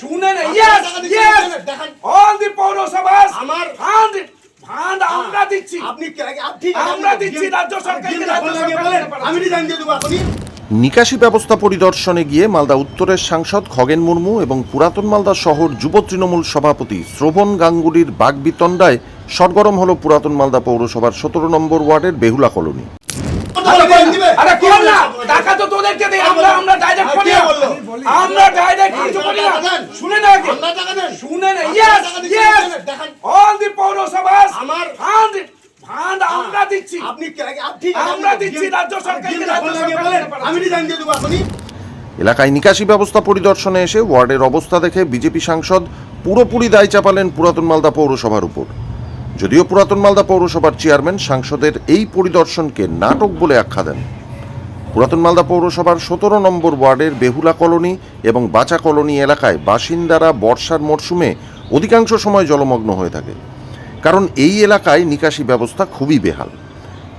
শুনেন yes yes দেখান, দেখান। অল দি পৌরসভাস আমার ফান্ড ফান্ড আমরা দিচ্ছি আপনি ঠিক আমরা দিচ্ছি রাজ্য সরকারকে, রাজ্য সরকার আমি দিয়ে দেবো নিকাশি ব্যবস্থা পরিদর্শনে গিয়ে মালদা উত্তরের সাংসদ খগেন মুর্মু এবং পুরাতন মালদা শহর যুব তৃণমূল সভাপতি শ্রবণ গাঙ্গুলির বাগবিতণ্ডায় সরগরম হল পুরাতন মালদা পৌরসভার সতেরো নম্বর ওয়ার্ডের বেহুলা কলোনি আরে বলেন, দিবে। আরে কোন না টাকা তো তোদেরকে দেই আমরা আমরা ডাইরেক্ট আর করি কে না। বলল? আমরা ডাইরেক্ট কিছু করি না টাকা দেন। শুনে না আগে আমরা টাকা দেন শুনে না আপনারা ইয়েস টাকা দিচ্ছেন, ইয়েস দেখান। অল দি পৌরসভাস আমার ফান্ড ফান্ড আমরা দিচ্ছি আপনি কে- আপ- ঠিক আছে, আমরা দিচ্ছি রাজ্য সরকারকে, রাজ্য ফোন লাগিয়ে সরকার বলেন, দিতে পারে। আমি ডিজাইন দিয়ে দেবো এখনই এলাকায় নিকাশি ব্যবস্থা পরিদর্শনে এসে ওয়ার্ডের অবস্থা দেখে বিজেপি সাংসদ পুরোপুরি দায় চাপালেন পুরাতন মালদা পৌরসভার উপর। যদিও পুরাতন মালদা পৌরসভার চেয়ারম্যান সাংসদের এই পরিদর্শনকে নাটক বলে আখ্যা দেন। পুরাতন মালদা পৌরসভার সতেরো নম্বর ওয়ার্ডের বেহুলা কলোনি এবং বাচা কলোনি এলাকায় বাসিন্দারা বর্ষার মরশুমে অধিকাংশ সময় জলমগ্ন হয়ে থাকে। কারণ এই এলাকায় নিকাশি ব্যবস্থা খুবই বেহাল।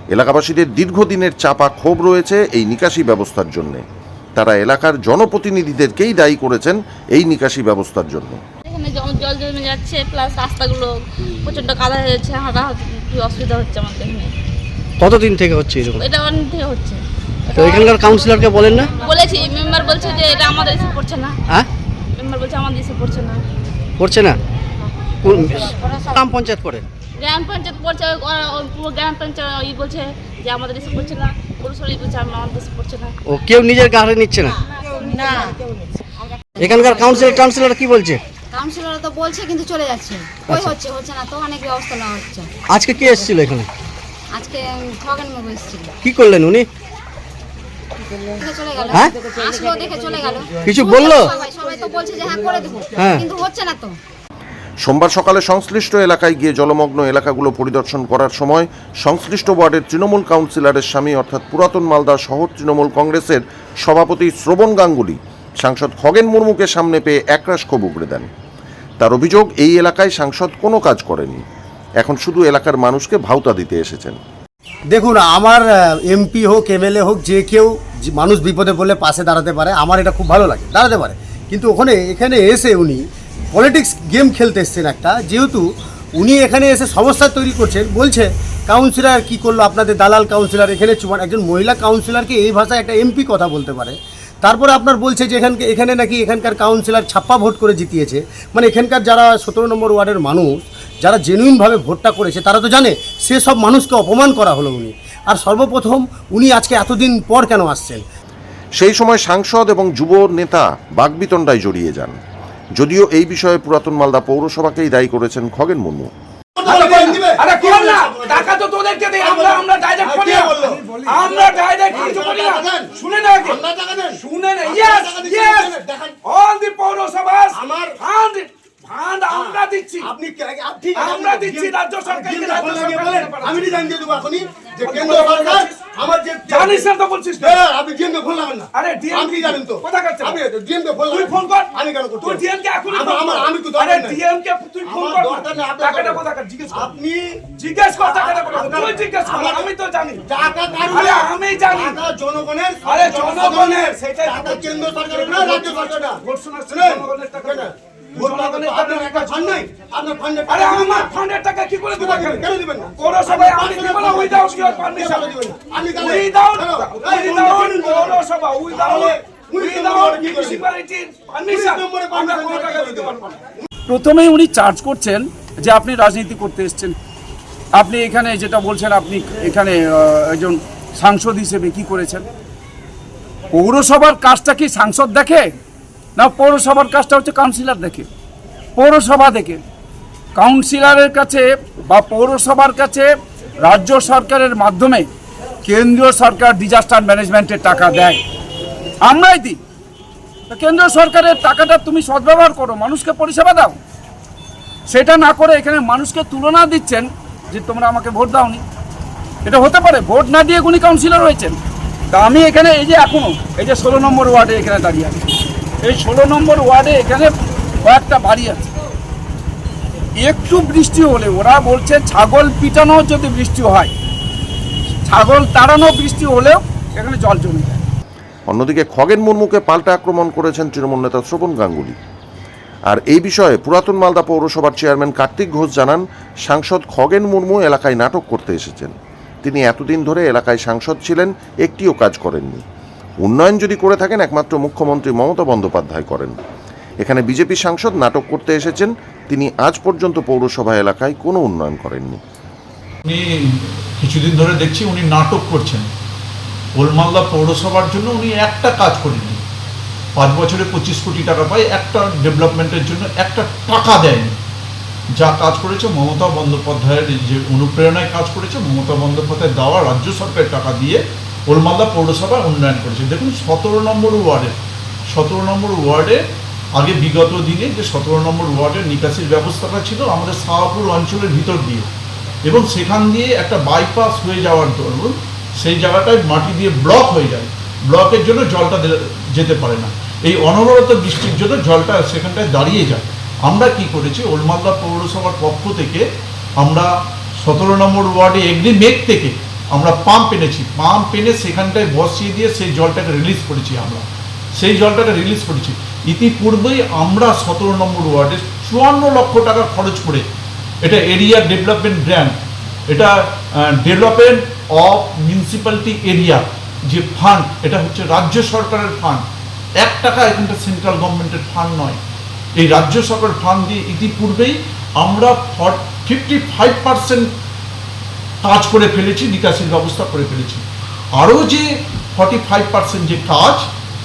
এলাকাবাসীদের দীর্ঘদিনের চাপা ক্ষোভ রয়েছে এই নিকাশি ব্যবস্থার জন্যে। তারা এলাকার জনপ্রতিনিধিদেরকেই দায়ী করেছেন এই নিকাশি ব্যবস্থার জন্য। এখানে জল জল জমে যাচ্ছে প্লাস রাস্তাগুলো প্রচণ্ড কাদা হয়ে যাচ্ছে হাঁটা অসুবিধা হচ্ছে আমাদের এখানে কতদিন থেকে হচ্ছে এরকম? এটা অনেক থেকে হচ্ছে। তো এখানকার কাউন্সিলরকে বলেন না? বলেছি মেম্বার বলছে যে এটা আমাদের এসে পড়ছে না। হ্যাঁ? মেম্বার বলছে আমাদের এসে পড়ছে না। করছে না? কোন- গ্রাম পঞ্চায়েত করে গ্রাম পঞ্চায়েত পুরো গ্রাম পঞ্চায়েত ই বলছে যে আমাদের এসে পড়ছে না পুরুষরা ই বলছে আমাদের এসে পড়ছে না। ও কেউ নিজের গাড়ি নিচ্ছে না? না। এখানকার কাউন্সিলর কাউন্সিলর কি বলছে? কাউন্সিলর তো বলছে কিন্তু চলে যাচ্ছে। কই হচ্ছে হচ্ছে না তো অনেক ব্যবস্থা নেওয়া হচ্ছে। আজকে কে এসেছিল এখানে? আজকে খগেন বাবু এসেছিল। কি করলেন উনি? চলে গেল। হ্যাঁ? দেখে চলে গেল। কিছু বলল? সবাই সবাই তো বলছে যে হ্যাঁ করে দেবো। হ্যাঁ। কিন্তু হচ্ছে না তো। সোমবার সকালে সংশ্লিষ্ট এলাকায় গিয়ে জলমগ্ন এলাকাগুলো পরিদর্শন করার সময় সংশ্লিষ্ট ওয়ার্ডের তৃণমূল কাউন্সিলরের স্বামী, অর্থাৎ পুরাতন মালদা শহর তৃণমূল কংগ্রেসের সভাপতি শ্রবণ গাঙ্গুলি, সাংসদ খগেন মুর্মুকে সামনে পেয়ে একরাশ ক্ষোভ উগড়ে দেন। তার অভিযোগ, এই এলাকায় সাংসদ কোনো কাজ করেনি। এখন শুধু এলাকার মানুষকে ভাউতা দিতে এসেছেন। দেখুন, আমার এমপি হোক, এমএলএ হোক, যে কেউ মানুষ বিপদে পড়লে পাশে দাঁড়াতে পারে, আমার এটা খুব ভালো লাগে, দাঁড়াতে পারে। কিন্তু ওখানে, এখানে এসে উনি পলিটিক্স গেম খেলতে এসছেন একটা, যেহেতু উনি এখানে এসে সমস্যা তৈরি করছেন, বলছে কাউন্সিলর কি করল, আপনাদের দালাল কাউন্সিলর এখানে চুমান একজন মহিলা কাউন্সিলরকে এই ভাষায় একটা এমপি কথা বলতে পারে। তারপরে আপনার বলছে যে এখানকে, এখানে নাকি এখানকার কাউন্সিলর ছাপ্পা ভোট করে জিতিয়েছে। মানে এখানকার যারা সতেরো নম্বর ওয়ার্ডের মানুষ, যারা জেনুইনভাবে ভোটটা করেছে, তারা তো জানে, সে সব মানুষকে অপমান করা হলো উনি। আর সর্বপ্রথম উনি আজকে এতদিন পর কেন আসছেন? সেই সময় সাংসদ এবং যুব নেতা বাগবিতণ্ডায় জড়িয়ে যান। যদিও এই বিষয়ে পুরাতন মালদা পৌরসভাকেই দায়ী করেছেন খগেন মুর্মু। টাকা তো তোদেরকে দেই আমরা আমরা ডাইরেক্ট করি কে না বলল? আমরা ডাইরেক্ট কিছু করি না শুনে না আগে আমরা শুনে না ইয়েস ইয়েস অল দি পৌরসভাস আমার ফান্ড ফান্ড আমরা দিচ্ছি। আপনি আমরা দিচ্ছি রাজ্য সরকারকে, রাজ্য সরকার। আমি ডিজাইন দিয়ে দেবো এখনই যে কেন্দ্র সরকার আমার যে জানিস না তো বলছিস না? ফোন লাগান না। আরে DM আপনি জানেন তো? কোথাকার ছেলে? আপনি ডিএমকে ফোন তুই ফোন কর। আমি কেন করতে তুই ডিএম কে এখনই আমার- আমার- আমি তো আরে ডিএম কে তুই ফোন কর দরকার নেই, আপনার টাকাটা দরকার নেই। জিজ্ঞেস কর। আপনি জিজ্ঞেস কর টাকাটা কোথাকার। তুই জিজ্ঞেস কর আমি তো জানি। টাকা কার আরে আমি জানি। টাকা জনগণের আরে জনগণের, সেটাই তো টাকা। কেন্দ্র সরকারের না রাজ্য সরকারের ভোট শোনার জনগণের টাকা শুনেন, না। ভোট জনগণের টাকা- টাকা আপনার একটা ফান্ড নাই। আপনার ফান্ডে আরে আমার ফান্ডের টাকা কি করে দিবেন, কেন দিবেন না? পৌরসভায় আমি দিব না? Without your permission. আমি তাহলে- উইদাউট উইদাউট পৌরসভা উইদাউট উইদাউট নম্বরে কি করবেন? মিউনিসিপ্যালিটির পারমিশন নম্বরে আমরা কোনো টাকা দিতে দিতে পারব না। প্রথমেই উনি চার্জ করছেন যে আপনি রাজনীতি করতে এসেছেন। আপনি এখানে যেটা বলছেন আপনি এখানে একজন সাংসদ হিসেবে কি করেছেন? পৌরসভার কাজটা কি সাংসদ দেখে? না, পৌরসভার কাজটা হচ্ছে কাউন্সিলর দেখে। পৌরসভা দেখে। কাউন্সিলরের কাছে বা পৌরসভার কাছে রাজ্য সরকারের মাধ্যমে কেন্দ্রীয় সরকার ডিজাস্টার ম্যানেজমেন্টের টাকা দেয়। আমরাই দিই। তো কেন্দ্র সরকারের টাকাটা তুমি সদ্ব্যবহার করো, মানুষকে পরিষেবা দাও। সেটা না করে এখানে মানুষকে তুলনা দিচ্ছেন যে তোমরা আমাকে ভোট দাওনি। এটা হতে পারে, ভোট না দিয়ে উনি কাউন্সিলর হয়েছেন। তা আমি এখানে এই যে এখনও, এই যে ষোলো নম্বর ওয়ার্ডে এখানে দাঁড়িয়ে আছি। এই ষোলো নম্বর ওয়ার্ডে এখানে কয়েকটা বাড়ি আছে। একটু বৃষ্টি হলে ওরা বলছে ছাগল পিটানো যদি বৃষ্টি হয়, ছাগল তাড়ানো বৃষ্টি হলেও এখানে জল জমে যায়। অন্যদিকে খগেন মুর্মুকে পাল্টা আক্রমণ করেছেন তৃণমূল নেতা শ্রবণ গাঙ্গুলি। আর এই বিষয়ে পুরাতন মালদা পৌরসভার চেয়ারম্যান কার্তিক ঘোষ জানান, সাংসদ খগেন মুর্মু এলাকায় নাটক করতে এসেছেন। তিনি এতদিন ধরে এলাকায় সাংসদ ছিলেন, একটিও কাজ করেননি। উন্নয়ন যদি করে থাকেন, একমাত্র মুখ্যমন্ত্রী মমতা বন্দ্যোপাধ্যায় করেন। এখানে বিজেপি সাংসদ নাটক করতে এসেছেন, তিনি আজ পর্যন্ত পৌরসভা এলাকায় কোনো উন্নয়ন করেননি। উনি কিছুদিন ধরে দেখছি উনি নাটক করছেন। ওলমালদা পৌরসভার জন্য উনি একটা কাজ করেননি। পাঁচ বছরে পঁচিশ কোটি টাকা পায়, একটা ডেভেলপমেন্টের জন্য একটা টাকা দেয়নি। যা কাজ করেছে মমতা বন্দ্যোপাধ্যায়ের যে অনুপ্রেরণায় কাজ করেছে, মমতা বন্দ্যোপাধ্যায় দেওয়া রাজ্য সরকারের টাকা দিয়ে ওলমালদা পৌরসভা উন্নয়ন করেছে। দেখুন, সতেরো নম্বর ওয়ার্ডে, সতেরো নম্বর ওয়ার্ডে আগে বিগত দিনে যে সতেরো নম্বর ওয়ার্ডের নিকাশির ব্যবস্থাটা ছিল আমাদের শাহপুর অঞ্চলের ভিতর দিয়ে। এবং সেখান দিয়ে একটা বাইপাস হয়ে যাওয়ার দরুন সেই জায়গাটায় মাটি দিয়ে ব্লক হয়ে যায়। ব্লকের জন্য জলটা যেতে পারে না। এই অনবরত বৃষ্টির জন্য জলটা সেখানটায় দাঁড়িয়ে যায়। আমরা কি করেছি ওলমালদা পৌরসভার পক্ষ থেকে আমরা সতেরো নম্বর ওয়ার্ডে এগ্রি মেক থেকে আমরা পাম্প এনেছি। পাম্প এনে সেখানটায় বসিয়ে দিয়ে সেই জলটাকে রিলিজ করেছি আমরা। সেই জলটাকে রিলিজ করেছি। ইতিপূর্বেই আমরা সতেরো নম্বর ওয়ার্ডে চুয়ান্ন লক্ষ টাকা খরচ করে এটা এরিয়া ডেভেলপমেন্ট গ্র্যান্ট এটা ডেভেলপমেন্ট অফ মিউনিসিপ্যালিটি এরিয়া যে ফান্ড এটা হচ্ছে রাজ্য সরকারের ফান্ড এক টাকা এখানটা সেন্ট্রাল গভর্নমেন্টের ফান্ড নয়। এই রাজ্য সরকারের ফান্ড দিয়ে ইতিপূর্বেই আমরা ফিফটি ফাইভ পার্সেন্ট কাজ করে ফেলেছি, নিকাশির ব্যবস্থা করে ফেলেছি। আরও যে ফর্টি ফাইভ পার্সেন্ট যে কাজ,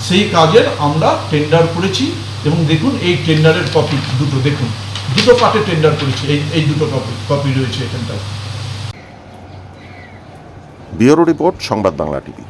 সেই কাজের আমরা টেন্ডার করেছি এবং দেখুন এই টেন্ডারের কপি দুটো, দেখুন, দুটো পার্টে টেন্ডার করেছি, এই এই দুটো কপি কপি রয়েছে এখানটায়। ব্যুরো রিপোর্ট, সংবাদ বাংলা টিভি।